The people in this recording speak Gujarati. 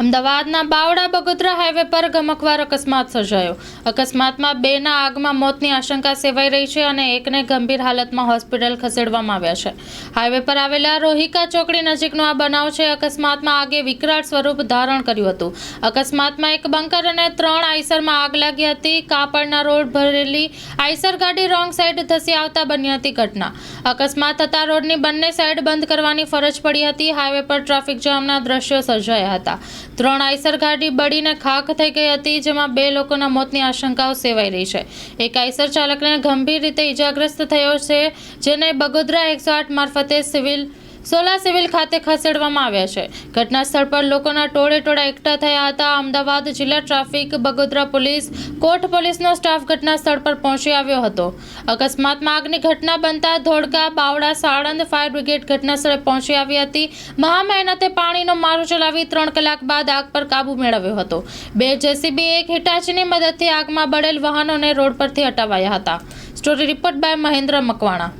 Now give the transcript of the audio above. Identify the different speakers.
Speaker 1: અમદાવાદના બાવડા બગોદરા હાઈવે પર ગમકવાર અકસ્માત સર્જાયો. અકસ્માતમાં બેના આગમાં મોતની આશંકા સેવાઈ રહી છે અને એકને ગંભીર હાલતમાં હોસ્પિટલ ખસેડવામાં આવ્યા છે. હાઈવે પર આવેલા રોહિકા ચોકડી નજીકનો આ બનાવ છે. અકસ્માતમાં આગે વિકરાળ સ્વરૂપ ધારણ કર્યું હતું. અકસ્માતમાં એક બંકર અને ત્રણ આઈસરમાં આગ લાગી હતી. કાપડના રોડ ભરેલી આઈસર ગાડી રોંગ સાઈડ ધસી આવતા બની હતી ઘટના. અકસ્માત થતા રોડની બંને સાઈડ બંધ કરવાની ફરજ પડી હતી. હાઈવે પર ટ્રાફિક જામના દ્રશ્યો સર્જાયા હતા. ત્રણ આઈસર ગાડી બળીને ખાખ થઈ ગઈ હતી, જેમાં બે લોકોના મોતની આશંકાઓ સેવાઈ રહી છે. એક આઈસર ચાલકને ગંભીર રીતે ઈજાગ્રસ્ત થયો છે, જેને બગોદરા એકસો આઠ મારફતે સિવિલ સોલા સિવિલ ખાતે ખસેડવામાં આવ્યા છે. ઘટના સ્થળ પર લોકોના ટોળે ટોળા એકઠા થયા હતા. અમદાવાદ જિલ્લા ટ્રાફિક, બગોદરા પોલીસ, કોટ પોલીસનો સ્ટાફ ઘટના સ્થળ પર પહોંચી આવ્યો હતો. અકસ્માતમાં આગની ઘટના બનતા ધોળકા, બાવડા સાણંદ ફાયર બ્રિગેડ ઘટના સ્થળે પહોંચી આવી હતી. મહા મહેનતે પાણીનો મારો ચલાવી ત્રણ કલાક બાદ આગ પર કાબુ મેળવ્યો હતો. બે જેસીબી, એક હિટાચીની મદદથી આગમાં બળેલ વાહનોને રોડ પરથી હટાવાયા હતા. Story report by Mahendra Makwana.